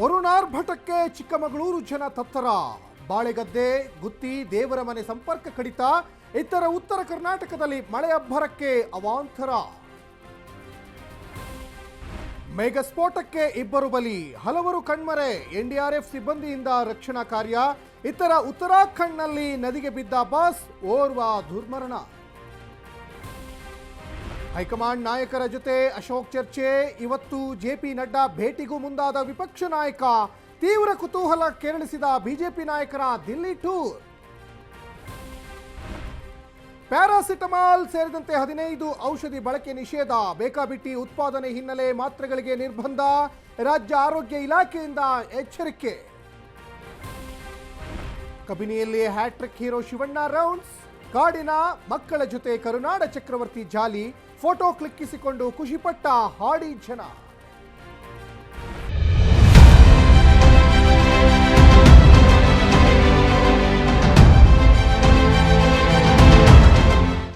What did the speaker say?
ವರುಣಾರ್ಭಟಕ್ಕೆ ಚಿಕ್ಕಮಗಳೂರು ಜನ ತತ್ತರ. ಬಾಳೆಗದ್ದೆ, ಗುತ್ತಿ, ದೇವರ ಮನೆ ಸಂಪರ್ಕ ಕಡಿತ, ಇತರ ಉತ್ತರ ಕರ್ನಾಟಕದಲ್ಲಿ ಮಳೆ ಅಬ್ಬರಕ್ಕೆ ಅವಾಂತರ. ಮೇಘಸ್ಫೋಟಕ್ಕೆ ಇಬ್ಬರು ಬಲಿ, ಹಲವರು ಕಣ್ಮರೆ, ಎನ್ಡಿಆರ್ಎಫ್ ಸಿಬ್ಬಂದಿಯಿಂದ ರಕ್ಷಣಾ ಕಾರ್ಯ, ಇತರ ಉತ್ತರಾಖಂಡ್ನಲ್ಲಿ ನದಿಗೆ ಬಿದ್ದ ಬಸ್ ಓರ್ವ ದುರ್ಮರಣ. ಹೈಕಮಾಂಡ್ ನಾಯಕರ ಜೊತೆ ಅಶೋಕ್ ಚರ್ಚೆ, ಇವತ್ತು ಜೆಪಿ ನಡ್ಡಾ ಭೇಟಿಗೂ ಮುಂದಾದ ವಿಪಕ್ಷ ನಾಯಕ, ತೀವ್ರ ಕುತೂಹಲ ಕೆರಳಿಸಿದ ಬಿಜೆಪಿ ನಾಯಕರ ದಿಲ್ಲಿ ಟೂರ್. ಪ್ಯಾರಾಸಿಟಮಾಲ್ ಸೇರಿದಂತೆ ಹದಿನೈದು ಔಷಧಿ ಬಳಕೆ ನಿಷೇಧ, ಬೇಕಾಬಿಟ್ಟಿ ಉತ್ಪಾದನೆ ಹಿನ್ನೆಲೆ ಮಾತ್ರೆಗಳಿಗೆ ನಿರ್ಬಂಧ, ರಾಜ್ಯ ಆರೋಗ್ಯ ಇಲಾಖೆಯಿಂದ ಎಚ್ಚರಿಕೆ. ಕಬಿನಿಯಲ್ಲಿ hat trick hero Shivanna rounds. ಕಾಡಿನ ಮಕ್ಕಳ ಜೊತೆ ಕರುನಾಡ ಚಕ್ರವರ್ತಿ ಜಾಲಿ ಫೋಟೋ ಕ್ಲಿಕ್ಕಿಸಿಕೊಂಡು ಖುಷಿಪಟ್ಟ ಹಾಡಿ ಜನ.